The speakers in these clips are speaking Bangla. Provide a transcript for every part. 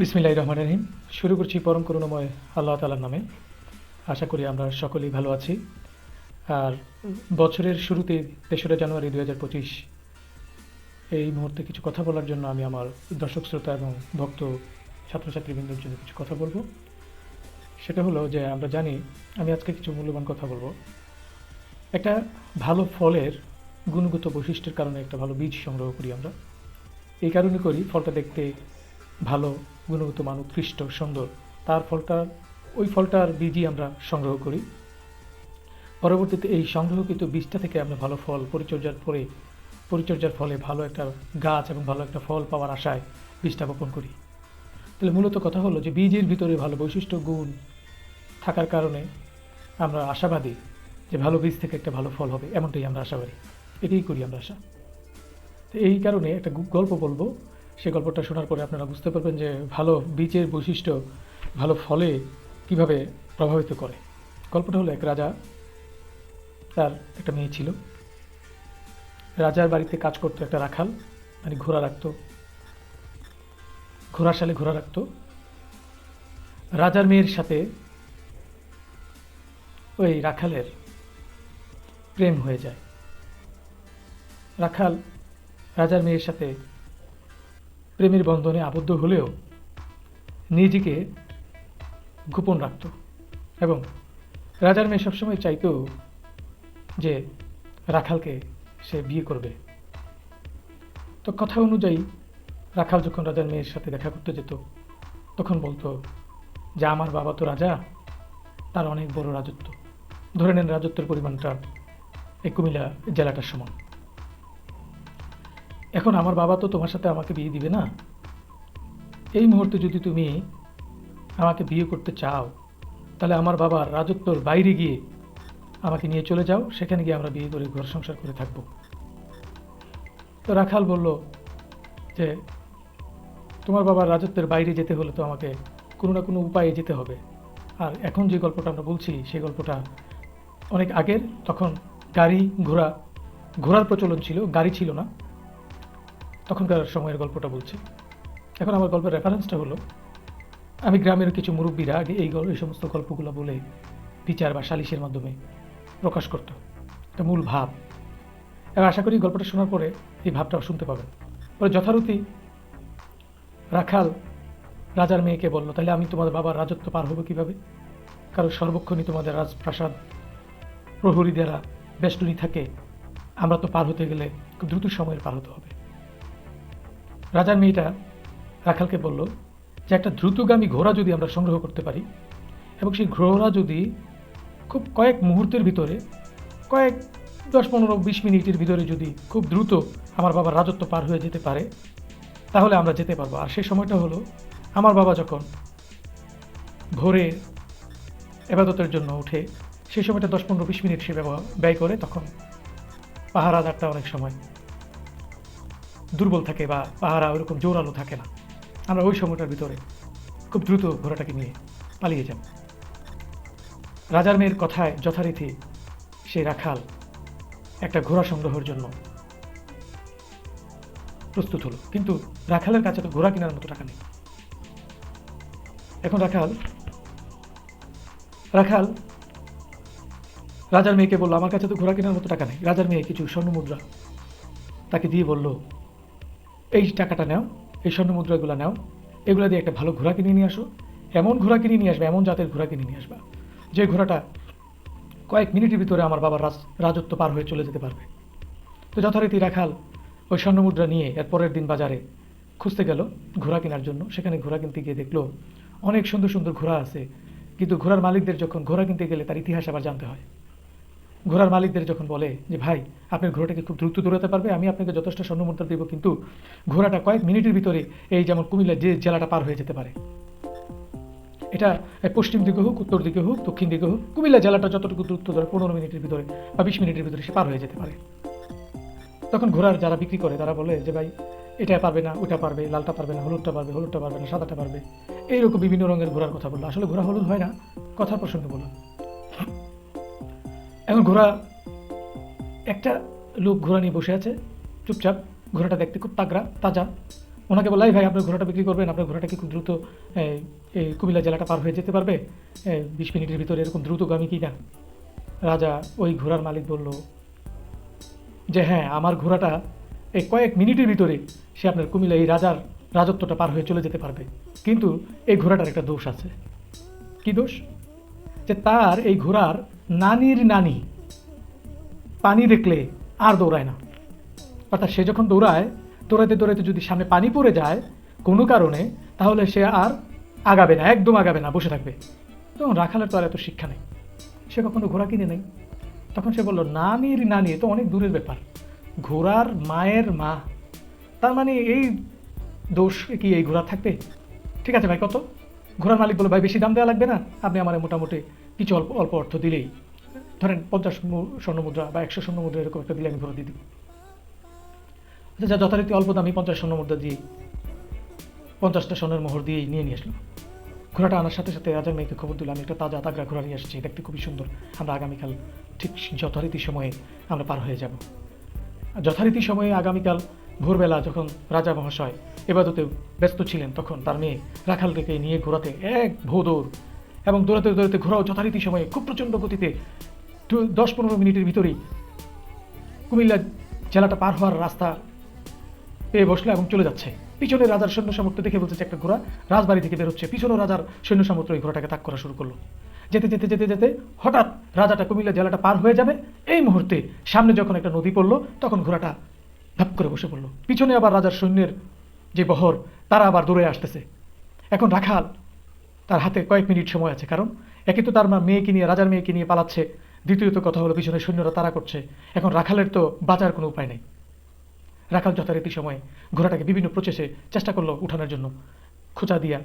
বিসমিল্লাহ রহমান রহিম। শুরু করছি পরম করুণাময় আল্লাহ তালার নামে। আশা করি আমরা সকলেই ভালো আছি। আর বছরের শুরুতে তেসরা জানুয়ারি দু হাজার পঁচিশ, এই মুহূর্তে কিছু কথা বলার জন্য আমি আমার দর্শক, শ্রোতা এবং ভক্ত ছাত্রছাত্রীবৃন্দের জন্য কিছু কথা বলব। সেটা হলো যে আমরা জানি, আমি আজকে কিছু মূল্যবান কথা বলব। একটা ভালো ফলের গুণগত বৈশিষ্ট্যের কারণে একটা ভালো বীজ সংগ্রহ করি আমরা। এই কারণে করি ফলটা দেখতে ভালো গুণগত মান উৎকৃষ্ট, সুন্দর। তার ফলটা, ওই ফলটার বীজই আমরা সংগ্রহ করি। পরবর্তীতে এই সংগ্রহকৃত বীজটা থেকে আমরা ভালো ফল পরিচর্যার পরে, পরিচর্যার ফলে ভালো একটা গাছ এবং ভালো একটা ফল পাওয়ার আশায় বীজটা বপন করি। তাহলে মূলত কথা হলো যে বীজের ভিতরে ভালো বৈশিষ্ট্য, গুণ থাকার কারণে আমরা আশাবাদী যে ভালো বীজ থেকে একটা ভালো ফল হবে, এমনটাই আমরা আশাবাদী। এটাই করি আমরা আশা। তো এই কারণে একটা গল্প বলব সেই গল্পটা শোনার পরে আপনারা বুঝতে পারবেন যে ভালো বীজের বৈশিষ্ট্য, ভালো ফলে কীভাবে প্রভাবিত করে। গল্পটা হলো এক রাজা, তার একটা মেয়ে ছিল। রাজার বাড়িতে কাজ করতো একটা রাখাল মানে ঘোড়া রাখতো। ঘোড়ার সালে ঘোড়া রাখতো। রাজার মেয়ের সাথে ওই রাখালের প্রেম হয়ে যায়। রাখাল রাজার মেয়ের সাথে প্রেমের বন্ধনে আবদ্ধ হলেও নিজেকে গোপন রাখত এবং রাজার মেয়ে সবসময় চাইতো যে রাখালকে সে বিয়ে করবে। তো কথা অনুযায়ী রাখাল যখন রাজার মেয়ের সাথে দেখা করতে যেত, তখন বলতো, যে আমার বাবা তো রাজা, তার অনেক বড় রাজত্ব। ধরে নেন রাজত্বের পরিমাণটা এই কুমিল্লা জেলাটার সমান। এখন আমার বাবা তো তোমার সাথে আমাকে বিয়ে দিবে না? এই মুহূর্তে যদি তুমি আমাকে বিয়ে করতে চাও, তাহলে আমার বাবার রাজত্বর বাইরে গিয়ে আমাকে নিয়ে চলে যাও, সেখানে গিয়ে আমরা বিয়ে করে ঘর সংসার করে থাকব। তো রাখাল বলল যে, তোমার বাবার রাজত্বের বাইরে যেতে হলে তো আমাকে কোনো না কোনো উপায়ে যেতে হবে। আর এখন যে গল্পটা আমরা বলছি সেই গল্পটা অনেক আগের, তখন গাড়ি ঘোড়া, ঘোড়ার প্রচলন ছিল, গাড়ি ছিল না। তখনকার সময়ের গল্পটা বলছি। এখন আমার গল্পের রেফারেন্সটা হলো, আমি গ্রামের কিছু মুরব্বীরা আগে এই এই সমস্ত গল্পগুলো বলে বিচার বা সালিশের মাধ্যমে প্রকাশ করত। এটা মূল ভাব। এবং আশা করি গল্পটা শোনার পরে এই ভাবটাও শুনতে পাবেন। পরে যথারীতি রাখাল রাজার মেয়েকে বলল তাহলে আমি তোমাদের বাবার রাজত্ব পার হব কীভাবে? কারণ সর্বক্ষণই তোমাদের রাজপ্রাসাদ প্রহরী দ্বারা বেষ্টনী থাকে। আমরা তো পার হতে গেলে খুব দ্রুত সময়ের পার হতে হবে। রাজার মেয়েটা রাখালকে বলল যে একটা দ্রুতগামী ঘোড়া যদি আমরা সংগ্রহ করতে পারি এবং সেই ঘোড়া যদি খুব কয়েক মুহূর্তের ভিতরে, কয়েক দশ, পনেরো, বিশ মিনিটের ভিতরে যদি খুব দ্রুত আমার বাবার রাজত্ব পার হয়ে যেতে পারে, তাহলে আমরা যেতে পারব। আর সেই সময়টা হলো আমার বাবা যখন ভোরে এবাদতের জন্য উঠে সেই সময়টা দশ, পনেরো, বিশ মিনিট সে ব্যয় করে, তখন পাহারাদারটা অনেক সময় দুর্বল থাকে বা পাহারা ওরকম জোরালো থাকে না। আমরা ওই সময়টার ভিতরে খুব দ্রুত ঘোড়াটাকে নিয়ে পালিয়ে যাব রাজার মেয়ের কথায় যথারীতি সেই রাখাল একটা ঘোড়া সংগ্রহের জন্য প্রস্তুত হলো। কিন্তু রাখালের কাছে তো ঘোড়া কেনার মতো টাকা নেই। এখন রাখাল রাখাল, রাজার মেয়েকে বলল, আমার কাছে তো ঘোড়া কেনার মতো টাকা নেই। রাজার মেয়ে কিছু স্বর্ণ মুদ্রা তাকে দিয়ে বলল এই টাকাটা নাও, এই স্বর্ণ মুদ্রাগুলো নাও, এগুলো দিয়ে একটা ভালো ঘোড়া কিনে নিয়ে আসো। এমন ঘোড়া কিনে নিয়ে আসবে, এমন জাতের ঘোড়া কিনে নিয়ে আসবা, যে ঘোড়াটা কয়েক মিনিটের ভিতরে আমার বাবার রাজ, রাজত্ব পার হয়ে চলে যেতে পারবে। তো যথারীতি রাখাল ওই স্বর্ণ মুদ্রা নিয়ে এর পরের দিন বাজারে খুঁজতে গেল ঘোড়া কেনার জন্য। সেখানে ঘোড়া কিনতে গিয়ে দেখল অনেক সুন্দর সুন্দর ঘোড়া আছে, কিন্তু ঘোড়ার মালিকদের যখন ঘোড়া কিনতে গেলে তার ইতিহাস আবার জানতে হয়। ঘোড়ার মালিকদের যখন বলে যে, ভাই, আপনার ঘোড়াটাকে খুব দ্রুত দৌড়াতে পারবে, আমি আপনাকে যথেষ্ট স্বর্ণমুদ্রা দেবো, কিন্তু ঘোড়াটা কয়েক মিনিটের ভিতরে এই যেমন কুমিল্লা যে জেলাটা পার হয়ে যেতে পারে। এটা পশ্চিম দিকে হোক, উত্তর দিকে হোক, দক্ষিণ দিকে হোক, কুমিল্লা জেলাটা যতটুকু দ্রুত ধরে পনেরো মিনিটের ভিতরে বা বিশ মিনিটের ভিতরে সে পার হয়ে যেতে পারে। তখন ঘোড়ার যারা বিক্রি করে, তারা বলে যে, ভাই, এটা পারবে না, ওটা পারবে, লালটা পারবে না, হলুদটা পারবে হলুদটা পারবে না, সাদাটা পারবে। এইরকম বিভিন্ন রঙের ঘোড়ার কথা বলল। আসলে ঘোড়া হলুদ হয় না, কথার প্রসঙ্গে বললাম। এখন ঘোড়া একটা লোক ঘোড়া নিয়ে বসে আছে। চুপচাপ ঘোড়াটা দেখতে খুব তাগড়া তাজা। ওনাকে বললাই ভাই আপনার ঘোড়াটা বিক্রি করবেন আপনার ঘোড়াটা কি খুব দ্রুত এই, এই কুমিল্লা জেলাটা পার হয়ে যেতে পারবে? বিশ মিনিটের ভিতরে এরকম দ্রুতগামী কি না? রাজা ওই ঘোড়ার মালিক বলল যে হ্যাঁ আমার ঘোড়াটা এই কয়েক মিনিটের ভিতরে সে আপনার কুমিল্লা এই রাজার রাজত্বটা পার হয়ে চলে যেতে পারবে। কিন্তু এই ঘোড়াটার একটা দোষ আছে। কি দোষ? যে তার এই ঘোড়ার নানির নানি। পানি দেখলে আর দৌড়ায় না। অর্থাৎ সে যখন দৌড়ায়, দৌড়াইতে দৌড়াইতে যদি সামনে পানি পড়ে যায়, কোনো কারণে, তাহলে সে আর আগাবে না, একদম আগাবে না, বসে থাকবে। তখন রাখালের তো আর এত শিক্ষা নেই। সে কখনো ঘোড়া কিনে নেই। তখন সে বলল, নানির নানি তো অনেক দূরের ব্যাপার। ঘোড়ার মায়ের মা। তার মানে এই দোষ কি এই ঘোড়া থাকবে? ঠিক আছে ভাই, কত? ঘোড়ার মালিক বলল ভাই, বেশি দাম দেওয়া লাগবে না? আপনি আমার মোটামুটি কিছু অল্প অল্প অর্থ দিলেই, ধরেন পঞ্চাশ মু- স্বর্ণ মুদ্রা বা একশো স্বর্ণ মুদ্রা এরকম একটা দিলে আমি ঘোড়া দিয়ে দিই আচ্ছা যা যথারীতি অল্প দামি পঞ্চাশ স্বর্ণ মুদ্রা দিয়ে পঞ্চাশটা স্বর্ণের মোহর দিয়ে নিয়ে নিয়ে আসলো ঘোড়াটা আনার সাথে সাথে রাজার মেয়েকে খবর দিলাম, একটা তাজা তাগড়া ঘোড়া নিয়ে আসছি, দেখতে খুবই সুন্দর। আমরা আগামীকাল ঠিক যথারীতি সময়ে আমরা পার হয়ে যাব। যথারীতি সময়ে আগামীকাল ভোরবেলা যখন রাজা মহাশয় এবাদতে ব্যস্ত ছিলেন, তখন তার মেয়ে রাখালকে নিয়ে ঘোরাতে এক ভো দৌড় এবং দৌড়াতে দৌড়াতে ঘোরাও যথারীতি সময়ে খুব প্রচণ্ড গতিতে দশ পনেরো মিনিটের ভিতরেই কুমিল্লা জেলাটা পার হওয়ার রাস্তা পেয়ে বসল এবং চলে যাচ্ছে। পিছনে রাজার সৈন্য সামর্থ্য দেখে বলছে যে একটা ঘোড়া রাজবাড়ি থেকে বেরোচ্ছে পিছনেও রাজার সৈন্য সামর্থ্য এই ঘোড়াটাকে তাক করা শুরু করল। যেতে যেতে যেতে যেতে হঠাৎ রাজাটা কুমিল্লা জেলাটা পার হয়ে যাবে। এই মুহূর্তে সামনে যখন একটা নদী পড়ল, তখন ঘোড়াটা ধাপ করে বসে পড়ল। পিছনে আবার রাজার সৈন্যের যে বহর, তারা আবার দৌড়ে আসতেছে। এখন রাখাল তার হাতে কয়েক মিনিট সময় আছে, কারণ একে তো তার মা মেয়েকে নিয়ে, রাজার মেয়েকে নিয়ে পালাচ্ছে। দ্বিতীয়ত কথা হলো, পিছনে সৈন্যরা তারা করছে। এখন রাখালের তো বাঁচার কোনো উপায় নেই। রাখাল যথারীতি সময়ে ঘোড়াটাকে বিভিন্ন প্রচেসে চেষ্টা করল উঠানোর জন্য। খোঁচা দিয়া,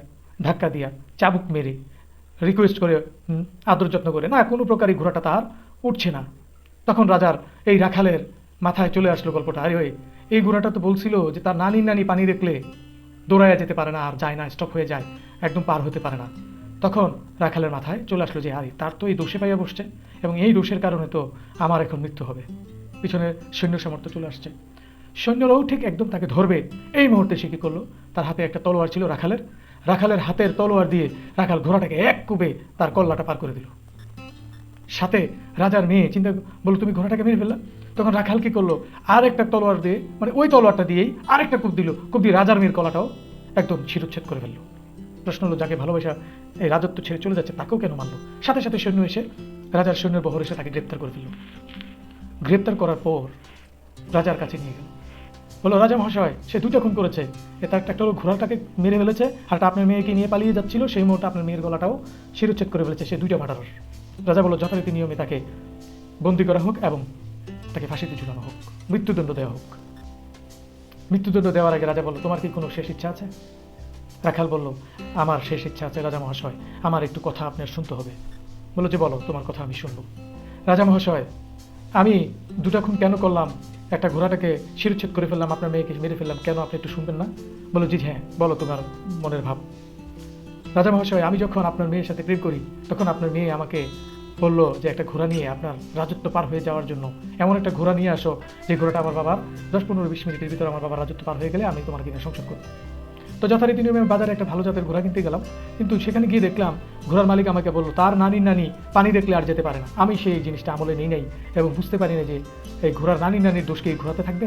ধাক্কা দিয়া, চাবুক মেরে রিকোয়েস্ট করে আদর যত্ন করে। না, কোনো প্রকারই ঘোড়াটা তার উঠছে না। তখন রাজার এই রাখালের মাথায় চলে আসলো গল্পটা। আরে ওই, এই ঘোড়াটা তো বলছিল যে তার নানি নানি পানি দেখলে দৌড়াইয়া যেতে পারে না আর যায় না স্টপ হয়ে যায়, একদম পার হতে পারে না। তখন রাখালের মাথায় চলে আসলো যে, আরে, তার তো এই দোষে পাইয়া বসছে এবং এই দোষের কারণে তো আমার এখন মৃত্যু হবে। পিছনে সৈন্য সামর্থ্য চলে আসছে। সৈন্যরাও ঠিক একদম তাকে ধরবে। এই মুহূর্তে সে কী করল? তার হাতে একটা তলোয়ার ছিল রাখালের। রাখালের হাতের তলোয়ার দিয়ে রাখাল ঘোড়াটাকে এক কুবে তার কল্লাটা পার করে দিল। সাথে রাজার মেয়ে, চিন্তা বলল, তুমি ঘোড়াটাকে মেরে ফেললা? তখন রাখাল কি করল? আর একটা তলোয়ার দিয়ে মানে ওই তলোয়ারটা দিয়েই আরেকটা কূপ দিল। কূপ দিয়ে রাজার মেয়ের কলাটাও একদম শিরোচ্ছেদ করে ফেলল। প্রশ্ন হলো, যাকে ভালোবাসা এই রাজত্ব ছেড়ে চলে যাচ্ছে, তাকেও কেন মানলো সাথে সাথে সৈন্য এসে, রাজার সৈন্যের বহর এসে তাকে গ্রেপ্তার করে ফেলল। গ্রেপ্তার করার পর রাজার কাছে নিয়ে গেল। বলো রাজা মহাশয়, সে দুটো খুন করেছে। এ তার একটা হলো ঘোড়াটাকে মেরে ফেলেছে, আর একটা আপনার মেয়েকে নিয়ে পালিয়ে যাচ্ছিল। সেই মুহূর্তে আপনার মেয়ের গলাটাও শিরোচ্ছেদ করে ফেলেছে, সে দুইটা মার্ডার রাজা বলো যথারীতি নিয়মে তাকে বন্দি করা হোক এবং তাকে ফাঁসিতে ঝুলানো হোক, মৃত্যুদণ্ড দেওয়া হোক। মৃত্যুদণ্ড দেওয়ার আগে রাজা বলল, তোমার কি কোনো শেষ ইচ্ছা আছে? রাখাল বলল, আমার শেষ ইচ্ছা আছে রাজা মহাশয়, আমার একটু কথা আপনার শুনতে হবে। বলল, যে বলো, তোমার কথা আমি শুনব। রাজা মহাশয়, আমি দুটা খুন কেন করলাম? একটা ঘোড়াটাকে শিরোচ্ছেদ করে ফেললাম, আপনার মেয়েকে মেরে ফেললাম, কেন আপনি একটু শুনবেন না? বলো জি হ্যাঁ বলো তোমার মনের ভাব। রাজা মহাশয়, আমি যখন আপনার মেয়ের সাথে প্রেম করি, তখন আপনার মেয়ে আমাকে বলল যে একটা ঘোড়া নিয়ে আপনার রাজত্ব পার হয়ে যাওয়ার জন্য। এমন একটা ঘোড়া নিয়ে আসো, যে ঘোড়াটা আমার বাবার দশ পনেরো বিশ মিনিটের ভিতরে আমার বাবার রাজত্ব পার হয়ে গেলে আমি তোমার কিনে সংসার করব। তো যথারীতি নিয়মে আমি বাজারে একটা ভালো জাতের ঘোড়া কিনতে গেলাম। কিন্তু সেখানে গিয়ে দেখলাম, ঘোড়ার মালিক আমাকে বলল, তার নানির নানি পানি দেখলে আর যেতে পারে না। আমি সেই জিনিসটা আমলে নেই নাই এবং বুঝতে পারি না যে এই ঘোড়ার নানির নানির দোষকে এই ঘোড়াতে থাকবে?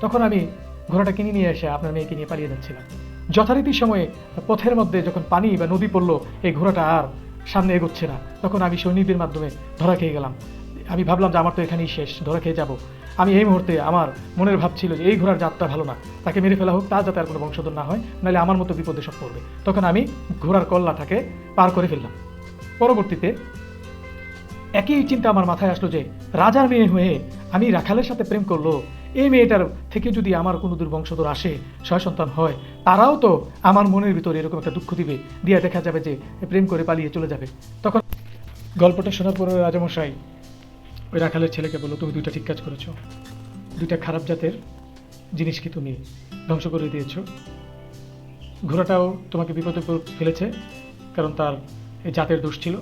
তখন আমি ঘোড়াটা কিনে নিয়ে এসে আপনার মেয়েকে নিয়ে পালিয়ে যাচ্ছিলাম। যথারীতি সময়ে পথের মধ্যে যখন পানি বা নদী পড়ল, এই ঘোড়াটা আর সামনে এগোচ্ছে না। তখন আমি সৈনিকদের মাধ্যমে ধরা খেয়ে গেলাম। আমি ভাবলাম যে আমার তো এখানেই শেষ, ধরা খেয়ে যাব। আমি এই মুহূর্তে আমার মনের ভাব ছিল যে এই ঘোড়ার জাতটা ভালো না। তাকে মেরে ফেলা হোক, তার যাতে আর কোনো বংশধর না হয়, নাহলে আমার মতো বিপদে সব পড়বে। তখন আমি ঘোড়ার কল্লাটাকে পার করে ফেললাম। পরবর্তীতে একই চিন্তা আমার মাথায় আসলো যে, রাজার মেয়ে হয়ে আমি রাখালের সাথে প্রেম করল এই মেয়েটার থেকে যদি আমার কোনো দুর্বংশধর আসে ছয় সন্তান হয়, তারাও তো আমার মনের ভিতরে এরকম একটা দুঃখ দিবে। দিয়ে দেখা যাবে যে প্রেম করে পালিয়ে চলে যাবে। তখন গল্পটা শোনার পরে রাজামশাই ওই রাখালের ছেলেকে বলল, তুমি দুইটা ঠিক কাজ করেছ। দুইটা খারাপ জাতের জিনিসকে তুমি ধ্বংস করে দিয়েছ। ঘোড়াটাও তোমাকে বিপদে ফেলেছে, কারণ তার জাতের দোষ ছিল।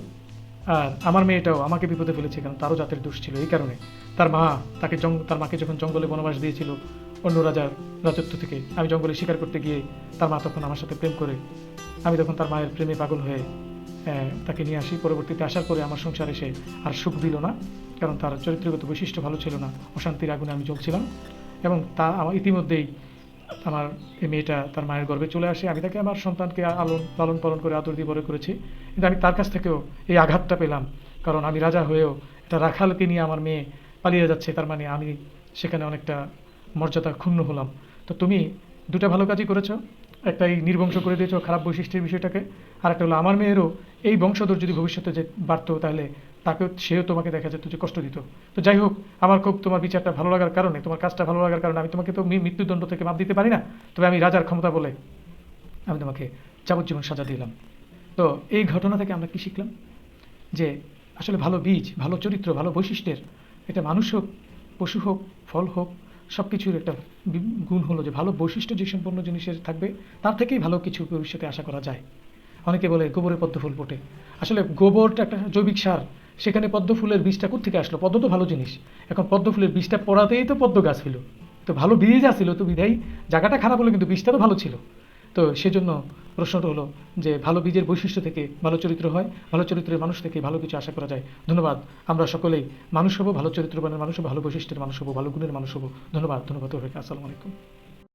আর আমার মেয়েটাও আমাকে বিপদে ফেলেছে কারণ তারও জাতের দোষ ছিল এই কারণে। তার মা তাকে জঙ্গ তার মাকে যখন জঙ্গলে বনবাস দিয়েছিল অন্য রাজার রাজত্ব থেকে, আমি জঙ্গলে শিকার করতে গিয়ে তার মা তখন আমার সাথে প্রেম করে, আমি তখন তার মায়ের প্রেমে পাগল হয়ে তাকে নিয়ে আসি। পরবর্তীতে আসার পরে আমার সংসারে সে আর সুখ দিল না, কারণ তার চরিত্রগত বৈশিষ্ট্য ভালো ছিল না। অশান্তির আগুনে আমি জ্বলছিলাম এবং তা আমার ইতিমধ্যেই আমার এই মেয়েটা তার মায়ের গর্বে চলে আসে। আমি তাকে আমার সন্তানকে আলন লালন পালন করে আদর দিয়ে বড় করেছি। কিন্তু আমি তার কাছ থেকেও এই আঘাতটা পেলাম। কারণ আমি রাজা হয়েও এটা রাখালকে নিয়ে আমার মেয়ে পালিয়ে যাচ্ছে। তার মানে আমি সেখানে অনেকটা মর্যাদা ক্ষুণ্ণ হলাম। তো তুমি দুটা ভালো কাজই করেছ। একটা এই নির্বংশ করে দিয়েছ খারাপ বৈশিষ্ট্যের বিষয়টাকে। আর একটা হলো, আমার মেয়েরও এই বংশধর যদি ভবিষ্যতে যে বাড়তো তাহলে তাকেও, সেও তোমাকে দেখা যেত যে কষ্ট দিত। তো যাই হোক, আমার খুব তোমার বিচারটা ভালো লাগার কারণে, তোমার কাজটা ভালো লাগার কারণে আমি তোমাকে তো মৃত্যুদণ্ড থেকে মাপ দিতে পারি না। তবে আমি রাজার ক্ষমতা বলে আমি তোমাকে যাবজ্জীবন সাজা দিলাম। তো এই ঘটনা থেকে আমরা কি শিখলাম? যে আসলে ভালো বীজ, ভালো চরিত্র, ভালো বৈশিষ্ট্যের, এটা মানুষ হোক, পশু হোক, ফল হোক সব কিছুর একটা গুণ হলো যে ভালো বৈশিষ্ট্য যে সম্পন্ন জিনিসের থাকবে, তার থেকেই ভালো কিছু ভবিষ্যতে আশা করা যায়। অনেকে বলে গোবরে পদ্ম ফুল ফোটে আসলে গোবরটা একটা জৈবিক সার। সেখানে পদ্ম ফুলের বীজটা থেকে আসলো? পদ্ম তো ভালো জিনিস। এখন পদ্ম ফুলের বীজটা পড়াতেই তো পদ্ম গাছ ছিল। তো ভালো বীজ আসছিল তো বিধাই জায়গাটা খারাপ হলো কিন্তু বীজটা তো ভালো ছিল। তো সেজন্য প্রশ্নটা হলো যে ভালো বীজের বৈশিষ্ট্য থেকে ভালো চরিত্র হয়, ভালো চরিত্রের মানুষ থেকে ভালো কিছু আশা করা যায়। ধন্যবাদ। আমরা সকলেই মানুষ হব, ভালো চরিত্রবানের মানুষ ভালো বৈশিষ্ট্যের মানুষ হব, ভালো গুণের মানুষ হব। ধন্যবাদ ধন্যবাদ আসসালামু আলাইকুম।